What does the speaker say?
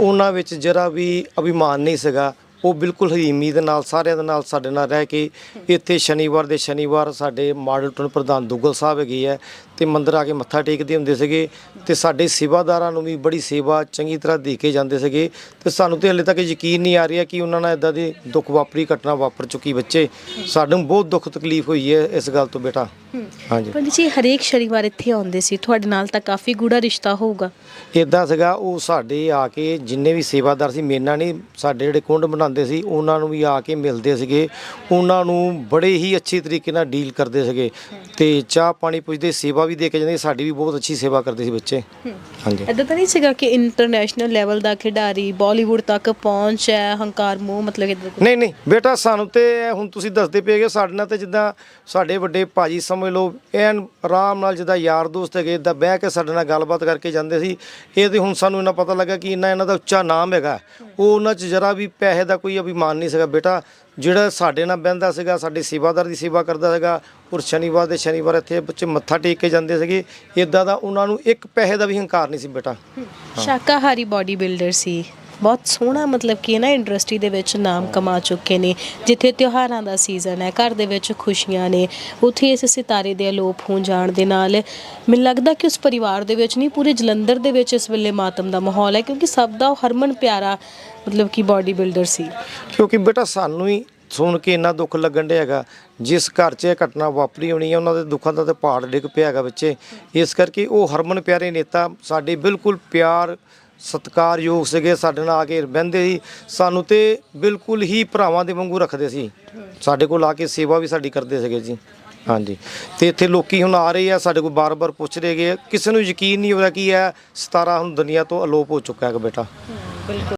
ਉਹਨਾਂ ਵਿੱਚ ਜਰਾ ਵੀ ਅਭਿਮਾਨ ਨਹੀਂ ਸੀਗਾ। ਉਹ ਬਿਲਕੁਲ ਹਰੀਮੀ ਦੇ ਨਾਲ ਸਾਰਿਆਂ ਦੇ ਨਾਲ ਸਾਡੇ ਨਾਲ ਰਹਿ ਕੇ ਇੱਥੇ ਸ਼ਨੀਵਾਰ ਦੇ ਸ਼ਨੀਵਾਰ ਸਾਡੇ ਮਾਡਲ ਟਾਊਨ ਪ੍ਰਧਾਨ ਦੁੱਗਲ ਸਾਹਿਬ ਹੈਗੇ ਹੈ ਤੇ ਮੰਦਿਰ ਆ ਕੇ ਮੱਥਾ ਟੇਕਦੇ ਹੁੰਦੇ ਸੀਗੇ ਤੇ ਸਾਡੇ ਸੇਵਾਦਾਰਾਂ ਨੂੰ ਵੀ ਬੜੀ ਸੇਵਾ ਚੰਗੀ ਤਰ੍ਹਾਂ ਦੇ ਕੇ ਜਾਂਦੇ ਸੀਗੇ ਤੇ ਸਾਨੂੰ ਤੇ ਹਲੇ ਤੱਕ ਯਕੀਨ ਨਹੀਂ ਆ ਰਿਹਾ ਕਿ ਉਹਨਾਂ ਨਾਲ ਇਦਾਂ ਦੀ ਦੁੱਖ ਵਾਪਰੀ ਘਟਨਾ ਵਾਪਰ ਚੁੱਕੀ ਬੱਚੇ। ਸਾਨੂੰ ਬਹੁਤ ਦੁੱਖ ਤਕਲੀਫ ਹੋਈ ਹੈ ਇਸ ਗੱਲ ਤੋਂ ਬੇਟਾ। ਹਾਂਜੀ। ਪੰਡਿਤ ਜੀ ਹਰੇਕ ਸ਼ਨੀਵਾਰ ਇੱਥੇ ਆਉਂਦੇ ਸੀ ਤੁਹਾਡੇ ਨਾਲ ਤਾਂ ਕਾਫੀ ਗੂੜਾ ਰਿਸ਼ਤਾ ਹੋਊਗਾ। ਇਦਾਂ ਸੀਗਾ ਉਹ ਸਾਡੇ ਆ ਕੇ ਜਿੰਨੇ ਵੀ ਸੇਵਾਦਾਰ ਸੀ ਮੇਨਾ ਨਹੀਂ ਸਾਡੇ ਜਿਹੜੇ ਕੁੰਡ ਬਣਾਉਂਦੇ ਸੀ ਉਹਨਾਂ ਨੂੰ ਵੀ ਆ ਕੇ ਮਿਲਦੇ ਸੀਗੇ। ਉਹਨਾਂ ਨੂੰ ਬੜੇ ਹੀ ਅੱਛੇ ਤਰੀਕੇ ਨਾਲ ਡੀਲ ਕਰਦੇ ਸੀਗੇ। ਤੇ ਚਾਹ ਪਾਣੀ ਪੁੱਛਦੇ ਸੇਵਾ ਵੀ ਦੇ ਕੇ ਜਾਂਦੇ ਸਾਡੀ ਵੀ ਬਹੁਤ ਅੱਛੀ ਸੇਵਾ ਕਰਦੇ ਸੀ ਬੱਚੇ। ਹਾਂਜੀ। ਇਦਾਂ ਤਾਂ ਨਹੀਂ ਸੀਗਾ ਕਿ ਇੰਟਰਨੈਸ਼ਨਲ ਲੈਵਲ ਦਾ ਖਿਡਾਰੀ ਬਾਲੀਵੁੱਡ ਤੱਕ ਪਹੁੰਚ ਹੈ ਹੰਕਾਰ ਮੋਹ ਮਤਲਬ ਇਦਾਂ ਨਹੀਂ ਨਹੀਂ ਬੇਟਾ ਸਾਨੂੰ ਤੇ ਹੁਣ ਤੁਸੀਂ ਦੱਸਦੇ ਪਏਗੇ ਸਾਡੇ ਨਾਲ ਤੇ ਜਿੱਦਾਂ ਸਾਡੇ ਵੱਡੇ ਭਾਜੀ ਸਮਝ ਲਓ ਐਨ ਆਰਾਮ ਨਾਲ ਜਿੱਦਾਂ ਯਾਰ ਦੋਸਤ ਹੈਗੇ ਇਦਾਂ ਬਹਿ ਕੇ ਸਾਡੇ ਨਾਲ ਗੱਲਬਾਤ ਕਰਕੇ ਜਾਂਦੇ ਸੀ। ਇਹ ਤੇ ਹੁਣ ਸਾਨੂੰ ਇਹਨਾਂ ਪਤਾ ਲੱਗਾ ਕਿ ਇਹਨਾਂ ਇਹਨਾਂ ਦਾ ਉੱਚਾ ਨਾਮ ਹੈਗਾ। ਉਹ ਉਹਨਾਂ 'ਚ ਜਰਾ ਵੀ ਪੈਸੇ ਦਾ ਕੋਈ ਅਭਿਮਾਨ ਨਹੀਂ ਸੀਗਾ। ਬੇਟਾ, ਜਿਹੜਾ ਸਾਡੇ ਨਾਲ ਬਹਿੰਦਾ ਸੀਗਾ, ਸਾਡੇ ਸੇਵਾਦਾਰ ਦੀ ਸੇਵਾ ਕਰਦਾ ਸੀਗਾ, ਔਰ ਸ਼ਨੀਵਾਰ ਦੇ ਸ਼ਨੀਵਾਰ ਇੱਥੇ ਬੱਚੇ ਮੱਥਾ ਟੇਕ ਕੇ ਜਾਂਦੇ ਸੀਗੇ। ਇਦਾਂ ਦਾ ਉਹਨਾਂ ਨੂੰ ਇੱਕ ਪੈਸੇ ਦਾ ਵੀ ਹੰਕਾਰ ਨਹੀਂ ਸੀ ਬੇਟਾ। ਸ਼ਾਕਾਹਾਰੀ ਬਾਡੀ ਬਿਲਡਰ ਸੀ। ਬਹੁਤ ਸੋਹਣਾ ਮਤਲਬ ਕਿ ਨਾ ਇੰਡਸਟਰੀ ਦੇ ਵਿੱਚ ਨਾਮ ਕਮਾ ਚੁੱਕੇ ਨੇ, ਜਿੱਥੇ ਤਿਉਹਾਰਾਂ ਦਾ ਸੀਜ਼ਨ ਹੈ, ਘਰ ਦੇ ਵਿੱਚ ਖੁਸ਼ੀਆਂ ਨੇ, ਉੱਥੇ ਇਸ ਸਿਤਾਰੇ ਦੇ ਅਲੋਪ ਹੋ ਜਾਣ ਦੇ ਨਾਲ ਮੈਨੂੰ ਲੱਗਦਾ ਕਿ ਉਸ ਪਰਿਵਾਰ ਦੇ ਵਿੱਚ ਨਹੀਂ, ਪੂਰੇ ਜਲੰਧਰ ਦੇ ਵਿੱਚ ਇਸ ਵੇਲੇ ਮਾਤਮ ਦਾ ਮਾਹੌਲ ਹੈ, ਕਿਉਂਕਿ ਸਭ ਦਾ ਉਹ ਹਰਮਨ ਪਿਆਰਾ ਮਤਲਬ ਕਿ ਬਾਡੀ ਬਿਲਡਰ ਸੀ। ਕਿਉਂਕਿ ਬੇਟਾ ਸਾਨੂੰ ਹੀ ਸੁਣ ਕੇ ਇੰਨਾ ਦੁੱਖ ਲੱਗਣ ਡਿਆ ਹੈਗਾ, ਜਿਸ ਘਰ 'ਚ ਇਹ ਘਟਨਾ ਵਾਪਰੀ ਹੋਣੀ ਹੈ, ਉਹਨਾਂ ਦੇ ਦੁੱਖਾਂ ਦਾ ਤੇ ਪਹਾੜ ਡਿੱਗ ਪਿਆ ਹੈਗਾ ਬੱਚੇ, ਇਸ ਕਰਕੇ ਉਹ ਹਰਮਨ ਪਿਆਰੇ ਨੇਤਾ ਸਾਡੇ ਬਿਲਕੁਲ ਪਿਆਰ ਸਤਿਕਾਰਯੋਗ ਸੀਗੇ ਸਾਡੇ ਨਾਲ ਆ ਕੇ ਬਹਿੰਦੇ ਸੀ। ਸਾਨੂੰ ਤੇ ਬਿਲਕੁਲ ਹੀ ਭਰਾਵਾਂ ਦੇ ਵਾਂਗੂ ਰੱਖਦੇ ਸੀ। ਸਾਡੇ ਕੋਲ ਆ ਕੇ ਸੇਵਾ ਵੀ ਸਾਡੀ ਕਰਦੇ ਸੀਗੇ ਜੀ। ਹਾਂਜੀ। ਤੇ ਇੱਥੇ ਲੋਕੀ ਹੁਣ ਆ ਰਹੇ ਆ, ਸਾਡੇ ਕੋਲ ਬਾਰ-ਬਾਰ ਪੁੱਛ ਰਹੇ ਗਏ ਕਿਸੇ ਨੂੰ ਯਕੀਨ ਨਹੀਂ ਹੋ ਰਿਹਾ ਕਿ ਇਹ ਸਤਾਰਾ ਹੁਣ ਦੁਨੀਆ ਤੋਂ ਅਲੋਪ ਹੋ ਚੁੱਕਾ ਹੈ ਬੇਟਾ। ਬਿਲਕੁਲ।